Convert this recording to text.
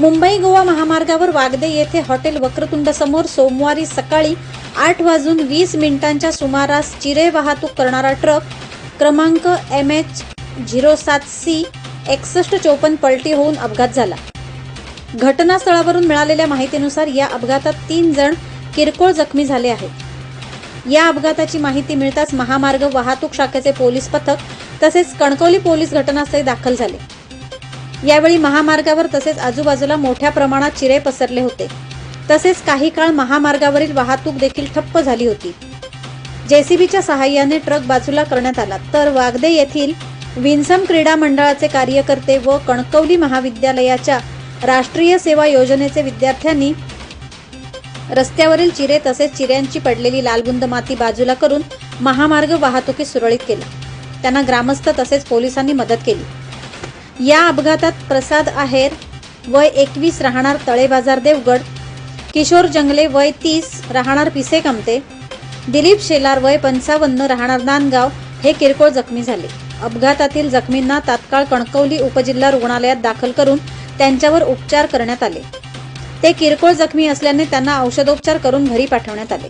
मुंबई गोवा महामार्गावर वागदे येथे हॉटेल वक्रतुंड समोर सोमवारी सकाळी आठ वाजून वीस मिनिटांच्या सुमारास चिरे वाहतूक करणारा ट्रक क्रमांक एम एच झिरो सात सी एकसष्ट चोपन्न पलटी होऊन अपघात झाला. घटनास्थळावरून मिळालेल्या माहितीनुसार या अपघातात तीन जण किरकोळ जखमी झाले आहेत. या अपघाताची माहिती मिळताच महामार्ग वाहतूक शाखेचे पोलीस पथक तसेच कणकवली पोलीस घटनास्थळी दाखल झाले. यावेळी महामार्गावर तसेच आजूबाजूला मोठ्या प्रमाणात चिरे पसरले होते. तसेच काही काळ महामार्गावरील वाहतूक देखील ठप्प झाली होती. जेसीबीच्या सहाय्याने ट्रक बाजूला करण्यात आला. तर वागदे येथील विन्सम क्रीडा मंडळाचे कार्यकर्ते व कणकवली महाविद्यालयाच्या राष्ट्रीय सेवा योजनेचे विद्यार्थ्यांनी रस्त्यावरील चिरे तसेच चिऱ्यांची पडलेली लालबुंद माती बाजूला करून महामार्ग वाहतुकीस सुरळीत केला. त्यांना ग्रामस्थ तसेच पोलिसांनी मदत केली. या अपघातात प्रसाद आहेर वय एकवीस राहणार तळे बाजार देवगड किशोर जंगले वय तीस राहणार पिसे कमते दिलीप शेलार वय पंचावन्न राहणार नांदगाव हे किरकोळ जखमी झाले. अपघातातील जखमींना तात्काळ कणकवली उपजिल्हा रुग्णालयात दाखल करून त्यांच्यावर उपचार करण्यात आले. ते किरकोळ जखमी असल्याने त्यांना औषधोपचार करून घरी पाठवण्यात आले.